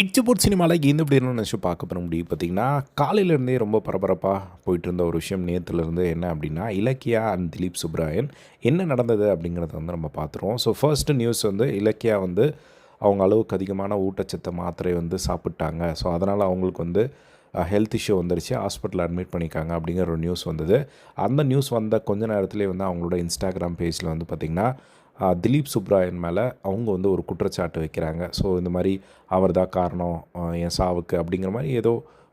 இச்சபோட் சினிமாவில் எந்த இப்படி நினச்சி பார்க்க போகிற முடியும் பார்த்தீங்கன்னா காலையிலேருந்தே ரொம்ப பரபரப்பாக போயிட்டு இருந்த ஒரு விஷயம் நேற்றுலேருந்து என்ன அப்படின்னா இலக்கியா அண்ட் திலீப் சுப்ராயன் என்ன நடந்தது அப்படிங்கிறத வந்து நம்ம பார்த்துருவோம். ஸோ ஃபர்ஸ்ட் நியூஸ் வந்து இலக்கியா வந்து அவங்க அளவுக்கு அதிகமான ஊட்டச்சத்து மாத்திரை வந்து சாப்பிட்டாங்க. ஸோ அதனால் அவங்களுக்கு வந்து ஹெல்த் இஷ்யூ வந்துருச்சு. ஹாஸ்பிட்டலில் அட்மிட் பண்ணிக்காங்க அப்படிங்கிற ஒரு நியூஸ் வந்தது. அந்த நியூஸ் வந்த கொஞ்ச நேரத்துலேயே வந்து அவங்களோட இன்ஸ்டாகிராம் பேஜில் வந்து பார்த்திங்கன்னா திலீப் சுப்ராயன் மேலே அவங்க வந்து ஒரு குற்றச்சாட்டு வைக்கிறாங்க. ஸோ இந்த மாதிரி அவர் தான் காரணம் என் சாவுக்கு அப்படிங்கிற மாதிரி ஏதோ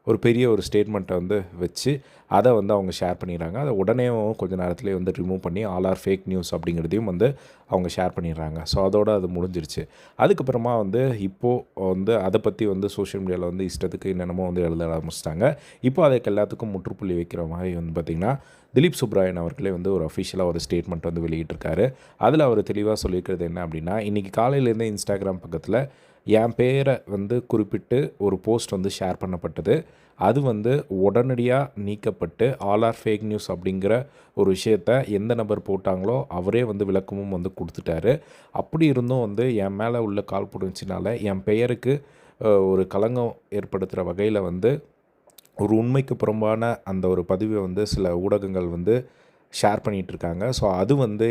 ஒரு பெரிய ஒரு ஸ்டேட்மெண்ட்டை வந்து வச்சு அதை வந்து அவங்க ஷேர் பண்ணிடுறாங்க. அதை உடனே கொஞ்ச நேரத்துலேயே வந்து ரிமூவ் பண்ணி ஆல் ஆர் ஃபேக் நியூஸ் அப்படிங்கிறதையும் வந்து அவங்க ஷேர் பண்ணிடுறாங்க. ஸோ அதோடு அது முடிஞ்சிருச்சு. அதுக்கப்புறமா வந்து இப்போது வந்து அதை பற்றி வந்து சோஷியல் மீடியாவில் வந்து இஷ்டத்துக்கு என்னென்னமோ வந்து எழுத ஆரம்பிச்சிட்டாங்க. இப்போ அதுக்கு எல்லாத்துக்கும் முற்றுப்புள்ளி வைக்கிற மாதிரி வந்து பார்த்திங்கன்னா திலீப் சுப்ராயன் அவர்களே வந்து ஒரு அஃபிஷியலாக ஒரு ஸ்டேட்மெண்ட் வந்து வெளியிட்டிருக்காரு. அதில் அவர் தெளிவாக சொல்லியிருக்கிறது என்ன அப்படின்னா இன்றைக்கி காலையிலேருந்து இன்ஸ்டாகிராம் பக்கத்தில் என் பேரை வந்து குறிப்பிட்டு ஒரு போஸ்ட் வந்து ஷேர் பண்ணப்பட்டது. அது வந்து உடனடியாக நீக்கப்பட்டு ஆல் ஆர் ஃபேக் நியூஸ் அப்படிங்கிற ஒரு விஷயத்த எந்த நபர் போட்டாங்களோ அவரே வந்து விளக்கமும் வந்து கொடுத்துட்டாரு. அப்படி இருந்தும் வந்து என் மேலே உள்ள கால் புடிச்சினால என் பெயருக்கு ஒரு களங்கம் ஏற்படுத்துகிற வகையில் வந்து ஒரு உண்மைக்கு புறம்பான அந்த ஒரு பதிவை வந்து சில ஊடகங்கள் வந்து ஷேர் பண்ணிகிட்ருக்காங்க ஸோ அது வந்து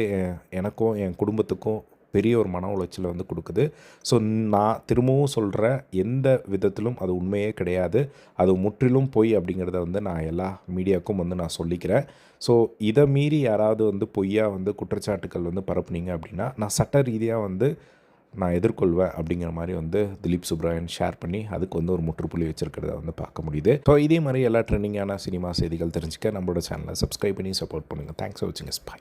எனக்கும் என் குடும்பத்துக்கும் பெரிய ஒரு மன உளைச்சலை வந்து கொடுக்குது. ஸோ நான் திரும்பவும் சொல்கிற எந்த விதத்திலும் அது உண்மையே கிடையாது. அது முற்றிலும் பொய் அப்படிங்கிறத வந்து நான் எல்லா மீடியாவுக்கும் வந்து நான் சொல்லிக்கிறேன். ஸோ இதை மீறி யாராவது வந்து பொய்யாக வந்து குற்றச்சாட்டுக்கள் வந்து பரப்புனீங்க அப்படின்னா நான் சட்ட ரீதியாக வந்து நான் எதிர்கொள்வேன் அப்படிங்கிற மாதிரி வந்து திலீப் சுப்ராயன் ஷேர் பண்ணி அதுக்கு வந்து ஒரு முற்றுப்புள்ளி வச்சிருக்கிறத வந்து பார்க்க முடியுது. ஸோ இதே மாதிரி எல்லா ட்ரெண்டிங்கான சினிமா செய்திகள் தெரிஞ்சுக்க நம்மளோட சேனலை சப்ஸ்கிரைப் பண்ணி சப்போர்ட் பண்ணுங்கள் தேங்க்ஸ் ஃபார் வாட்சிங் பை